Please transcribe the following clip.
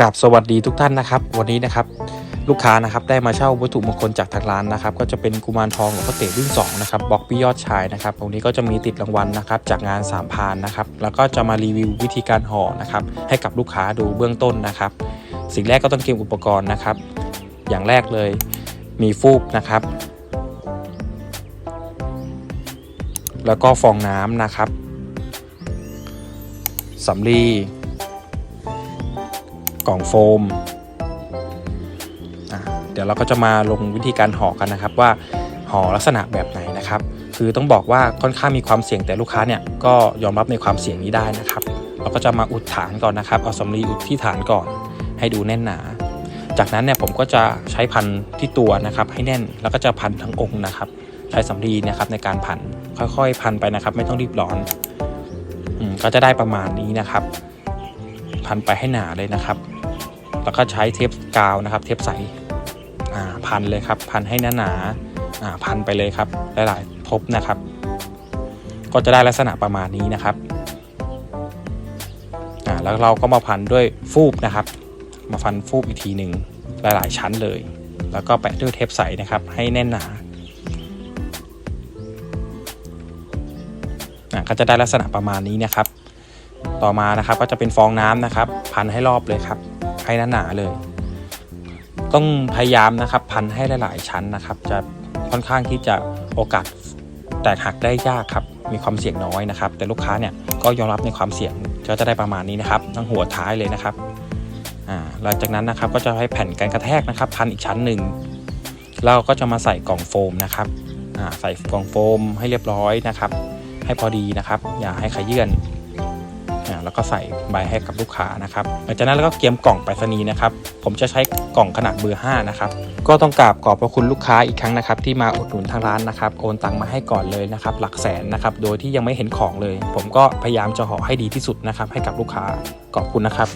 กับสวัสดีทุกท่านนะครับ วันนี้นะครับลูกค้านะครับได้มาเช่าวัตถุมงคลจากทางร้านนะครับ ก็จะเป็นกุมารทองหลวงพ่อเต๋รุ่น2นะครับบล็อกพี่ยอดชายนะครับตรงนี้ก็จะมีติดรางวัลนะครับจากงานสามพานนะครับแล้วก็จะมารีวิววิธีการห่อนะครับให้กับลูกค้าดูเบื้องต้นนะครับ สิ่งแรกก็ต้องเตรียมอุปกรณ์นะครับ อย่างแรกเลยมีฟูกนะครับ แล้วก็ฟองน้ำนะครับสำลี กล่องโฟมอะเดี๋ยวเราก็จะมาลงวิธีการห่อกันนะครับว่าห่อลักษณะแบบไหนนะครับ คือต้องบอกว่าค่อนข้างมีความเสี่ยงแต่ลูกค้าเนี่ยก็ยอมรับในความเสี่ยงนี้ได้นะครับ เราก็จะมาอุดฐานก่อนนะครับ เอาสำลีอุดที่ฐานก่อน ให้ดูแน่นหนา จากนั้นเนี่ยผมก็จะใช้พันที่ตัวนะครับ ให้แน่นแล้วก็จะพันทั้งองค์นะครับ ใช้สำลีนะครับในการพันค่อยๆ พันไปนะครับ ไม่ต้องรีบร้อนอก็จะได้ประมาณนี้นะครับ พันไปให้หนาเลยนะครับ แล้วก็ใช้เทปกาวนะครับ เทปใสพันเลยครับ พันให้หนาหนาพันไปเลยครับ หลายๆทบนะครับ ก็จะได้ลักษณะประมาณนี้นะครับแล้วเราก็มาพันด้วยฟูบนะครับ มาฟันฟูบอีกทีหนึ่งหลายๆ ชั้นเลย แล้วก็แปะด้วยเทปใสนะครับ ให้แน่นหนาก็จะได้ลักษณะประมาณนี้นะครับ ต่อมานะครับ ก็จะเป็นฟองน้ำนะครับ พันให้รอบเลยครับ ให้หนาๆเลย ต้องพยายามนะครับพันให้หลายๆชั้นนะครับ จะค่อนข้างที่จะโอกาสแตกหักได้ยากครับ มีความเสี่ยงน้อยนะครับ แต่ลูกค้าเนี่ยก็ยอมรับในความเสี่ยงก็จะได้ประมาณนี้นะครับทั้งหัวท้ายเลยนะครับหลังจากนั้นนะครับก็จะให้แผ่นกันกระแทกนะครับ พันอีกชั้นหนึ่งเราก็จะมาใส่กล่องโฟมนะครับใส่กล่องโฟมให้เรียบร้อยนะครับ ให้พอดีนะครับ อย่าให้ขยื่น แล้วก็ใส่ใบให้กับลูกค้านะครับหลังจากนั้นเราก็เตรียมกล่องไปรษณีย์นะครับ ผมจะใช้กล่องขนาดเบอร์5นะครับ ก็ต้องกราบขอบพระคุณลูกค้าอีกครั้งนะครับ ที่มาอุดหนุนทางร้านนะครับ โอนตังมาให้ก่อนเลยนะครับ หลักแสนนะครับ โดยที่ยังไม่เห็นของเลย ผมก็พยายามจะห่อให้ดีที่สุดนะครับ ให้กับลูกค้าขอบคุณนะครับ